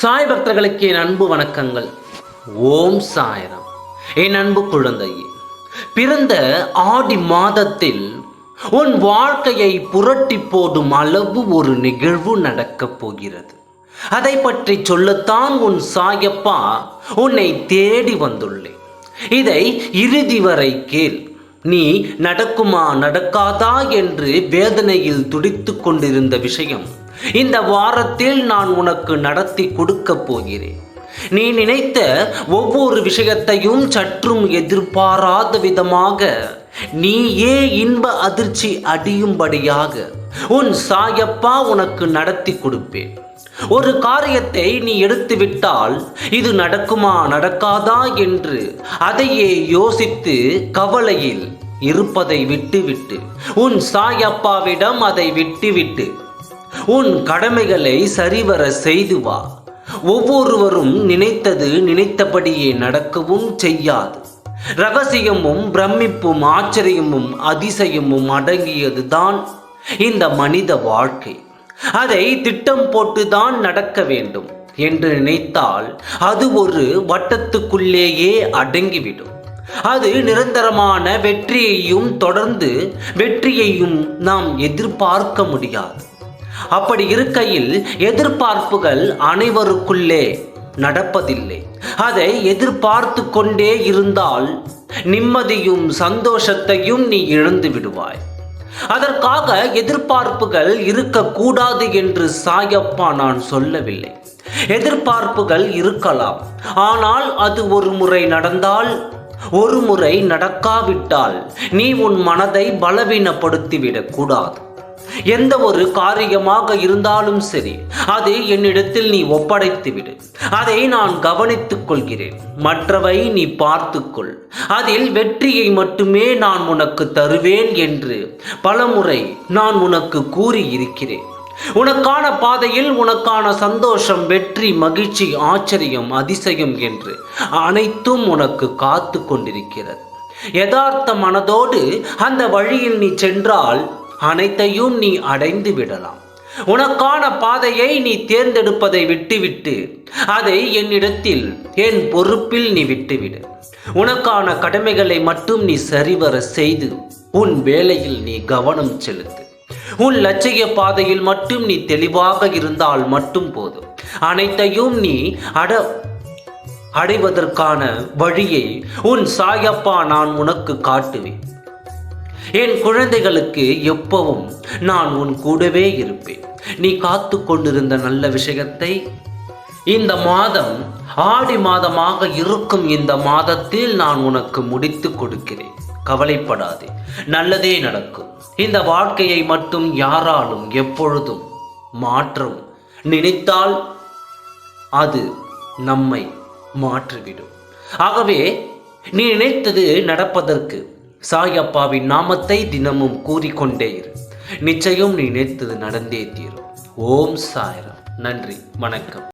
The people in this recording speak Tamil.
சாய் பக்தர்களுக்கு என் அன்பு வணக்கங்கள். ஓம் சாயரம். என் அன்பு குழந்தையே பிறந்த ஆடி மாதத்தில் உன் வாழ்க்கையை புரட்டி போடும் அளவு ஒரு நிகழ்வு நடக்கப் போகிறது. அதை பற்றி சொல்லத்தான் உன் சாயப்பா உன்னை தேடி வந்துள்ளேன் இதை இறுதி வரை கேள். நீ நடக்குமா நடக்காதா என்று வேதனையில் துடித்து கொண்டிருந்த விஷயம் இந்த வாரத்தில் நான் உனக்கு நடத்தி கொடுக்க போகிறேன். நீ நினைத்த ஒவ்வொரு விஷயத்தையும் சற்றும் எதிர்பாராத விதமாக நீயே இன்ப அதிர்ச்சி அடியும்படியாக உன் சாயப்பா உனக்கு நடத்தி கொடுப்பேன். ஒரு காரியத்தை நீ எடுத்துவிட்டால் இது நடக்குமா நடக்காதா என்று அதையே யோசித்து கவலையில் இருப்பதை விட்டுவிட்டு உன் சாயப்பாவிடம் அதை விட்டுவிட்டு உன் கடமைகளை சரிவர செய்து வா. ஒவ்வொருவரும் நினைத்தது நினைத்தபடியே நடக்கவும் செய்யாது. ரகசியமும் பிரமிப்பும் ஆச்சரியமும் அதிசயமும் அடங்கியதுதான் இந்த மனித வாழ்க்கை. அதை திட்டம் போட்டுதான் நடக்க வேண்டும் என்று நினைத்தால் அது ஒரு வட்டத்துக்குள்ளேயே அடங்கிவிடும். அது நிரந்தரமான வெற்றியையும் தொடர்ந்து வெற்றியையும் நாம் எதிர்பார்க்க முடியாது. அப்படி இருக்கையில் எதிர்பார்ப்புகள் அனைவருக்குள்ளே நடப்பதில்லை. அதை எதிர்பார்த்து கொண்டே இருந்தால் நிம்மதியும் சந்தோஷத்தையும் நீ இழந்து விடுவாய். அதற்காக எதிர்பார்ப்புகள் இருக்கக்கூடாது என்று சாயப்பா நான் சொல்லவில்லை. எதிர்பார்ப்புகள் இருக்கலாம். ஆனால் அது ஒரு முறை நடந்தால் ஒரு முறை நடக்காவிட்டால் நீ உன் மனதை பலவீனப்படுத்திவிடக் கூடாது. எந்த ஒரு காரியமாக இருந்தாலும் சரி அதை என்னிடத்தில் நீ ஒப்படைத்து விடு. அதை நான் கவனித்துக் கொள்கிறேன். மற்றவை நீ பார்த்துக்கொள். அதில் வெற்றியை மட்டுமே நான் உனக்கு தருவேன் என்று பலமுறை நான் உனக்கு கூறியிருக்கிறேன். உனக்கான பாதையில் உனக்கான சந்தோஷம் வெற்றி மகிழ்ச்சி ஆச்சரியம் அதிசயம் என்று அனைத்தும் உனக்கு காத்து கொண்டிருக்கிறது. யதார்த்த மனதோடு அந்த வழியில் நீ சென்றால் அனைத்தையும் நீ அடைந்து விடலாம். உனக்கான பாதையை நீ தேர்ந்தெடுப்பதை விட்டுவிட்டு அதை என்னிடத்தில் என் பொறுப்பில் நீ விட்டுவிடு. உனக்கான கடமைகளை மட்டும் நீ சரிவர செய்து உன் வேலையில் நீ கவனம் செலுத்து. உன் லட்சிய பாதையில் மட்டும் நீ தெளிவாக இருந்தால் மட்டும் போதும். அனைத்தையும் நீ அட அடைவதற்கான வழியை உன் சாயப்பா நான் உனக்கு காட்டுவேன். என் குழந்தைகளுக்கு எப்பவும் நான் உன் கூடவே இருப்பேன். நீ காத்து கொண்டிருந்த நல்ல விஷயத்தை இந்த மாதம் ஆடி மாதமாக இருக்கும் இந்த மாதத்தில் நான் உனக்கு முடித்து கொடுக்கிறேன். கவலைப்படாதே நல்லதே நடக்கும். இந்த வாழ்க்கையை மட்டும் யாராலும் எப்பொழுதும் மாற்றவும். நினைத்தால் அது நம்மை மாற்றிவிடும். ஆகவே நீ நினைத்தது நடப்பதற்கு சாயப்பாவின் நாமத்தை தினமும் கூறிக்கொண்டே இரு நிச்சயம் நீ நினைத்தது நடந்தே தீரும். ஓம் சாய்ராம். நன்றி. வணக்கம்.